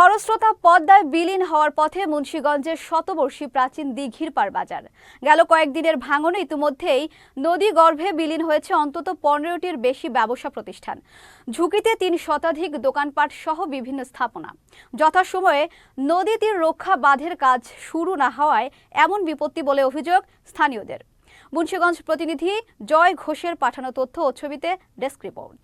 খরস্রোতা পদ্মায় বিলীন হওয়ার পথে মুন্সীগঞ্জের শতবর্ষী প্রাচীন দিঘির পার বাজার। গেল কয়েকদিনের ভাঙনে ইতিমধ্যেই নদী গর্ভে বিলীন হয়েছে অন্তত পনেরোটির বেশি ব্যবসা প্রতিষ্ঠান। ঝুঁকিতে তিন শতাধিক দোকানপাট সহ বিভিন্ন স্থাপনা। যথাসময়ে নদী তীর রক্ষা বাঁধের কাজ শুরু না হওয়ায় এমন বিপত্তি বলে অভিযোগ স্থানীয়দের। মুন্সীগঞ্জ প্রতিনিধি জয় ঘোষের পাঠানো তথ্য ও ছবিতে ডেস্ক রিপোর্ট।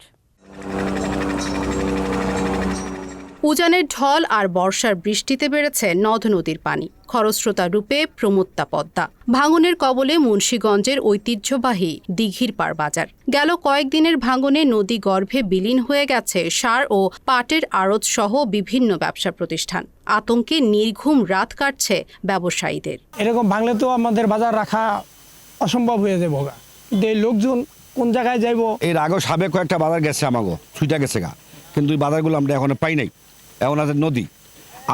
উজানের ঢল আর বর্ষার বৃষ্টিতে বেড়েছে নদ নদীর পানি। খরস্রোতা রূপে প্রমত্তা পদ্মা। ভাঙনের কবলে মুন্সীগঞ্জের ঐতিহ্যবাহী দিঘির পার বাজার। গেল কয়েকদিনের ভাঙনে নদী গর্ভে বিলীন হয়ে গেছে সার ও পাটের আড়ত সহ বিভিন্ন ব্যবসা প্রতিষ্ঠান। আতঙ্কে নির্ঘুম রাত কাটছে ব্যবসায়ীদের। এরকম ভাঙলে তো আমাদের বাজার রাখা অসম্ভব হয়ে যাব লোকজন কোন জায়গায় যাইব? এর আগেও সাবেক কয়েকটা বাজার গেছে আমাগো ছুইটা গেছে গা। কিন্তু এই বাজারগুলো আমরা এখন পাই নাই। এখন আছে নদী।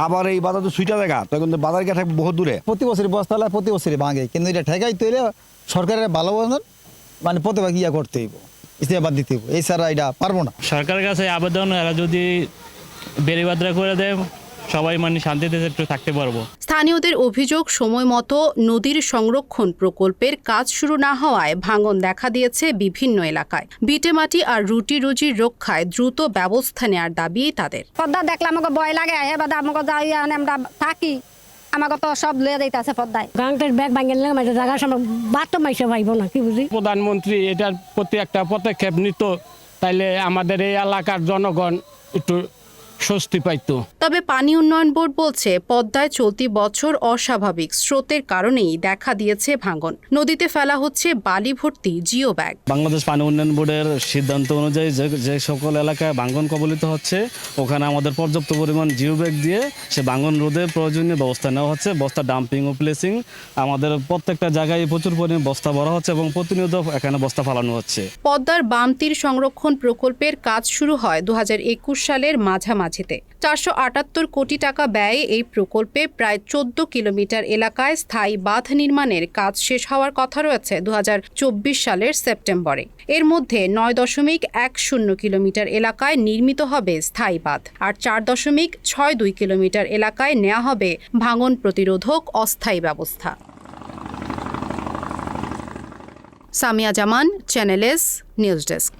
আবার এই বাজার তো সুইটা জায়গা তো বাজার গেছে বহু দূরে। প্রতি বছর বস্তা হলে প্রতি বছরই ভাঙে কিন্তু এটা ঠেকাই তৈরি সরকারের ভালো মানে প্রতিভা ইয়া করতে হইব ইস্তেফা দিতে হইব। এছাড়া এটা পারব না। সরকারের কাছে আবেদন এরা যদি বেড়িবাদরা করে দেয় সবাই মানে শান্তিতে একটু থাকতে পারব। স্থানীয়দের অভিযোগ সময় মতো নদীর সংরক্ষণ প্রকল্পের কাজ শুরু না হওয়ায় ভাঙন দেখা দিয়েছে বিভিন্ন এলাকায়। বিটে মাটি আর রুটি রুজির রক্ষায় দ্রুত ব্যবস্থা নেওয়ার দাবি তাদের। পদ্মা দেখলে আমাকে ভয় লাগে এবার আমাকে যাই আনে আমরা থাকি। আমাকে তো সব লয়ে দিতেছে পদ্মায়। গাংটার ব্যাগ ভাঙে নিলাম এটা জায়গার সময় বাতো মাইসে ভাইব না কি বুঝি? প্রধানমন্ত্রী এটার প্রতি একটা পদক্ষেপ নিত তাইলে আমাদের এই এলাকার জনগণ একটু স্বস্তি পাইতো। তবে পানি উন্নয়ন বোর্ড বলছে পদ্মায় চলতি বছর অস্বাভাবিক স্রোতের কারণেই দেখা দিয়েছে ভাঙন। নদীতে ফেলা হচ্ছে বালি ভর্তি জিও ব্যাগ। বাংলাদেশ পানি উন্নয়ন বোর্ডের সিদ্ধান্ত অনুযায়ী যে যে সকল এলাকায় ভাঙ্গন কবলিত হচ্ছে ওখানে আমাদের পর্যাপ্ত পরিমাণ জিও ব্যাগ দিয়ে সে ভাঙ্গন রোধে প্রয়োজনীয় ব্যবস্থা নেওয়া হচ্ছে। বস্তা ডাম্পিং ও প্লেসিং আমাদের প্রত্যেকটা জায়গায় প্রচুর পরিমাণে বস্তা ভরা হচ্ছে এবং প্রতিনিয়ত এখানে বস্তা ফালানো হচ্ছে। পদ্মার বামতির সংরক্ষণ প্রকল্পের কাজ শুরু হয় দু হাজার একুশ সালের মাঝামাঝিতে চারশো আটাত্তর কোটি টাকা ব্যয়ে এই প্রকল্পে প্রায় চোদ্দ কিলোমিটার এলাকায় স্থায়ী বাঁধ নির্মাণের কাজ শেষ হওয়ার কথা রয়েছে দু হাজার চব্বিশ সালের সেপ্টেম্বরে। এর মধ্যে নয় দশমিক এক শূন্য কিলোমিটার এলাকায় নির্মিত হবে স্থায়ী বাঁধ আর চার দশমিক ছয় দুই কিলোমিটার এলাকায় নেওয়া হবে ভাঙন প্রতিরোধক অস্থায়ী ব্যবস্থা। Samia Zaman channel S news desk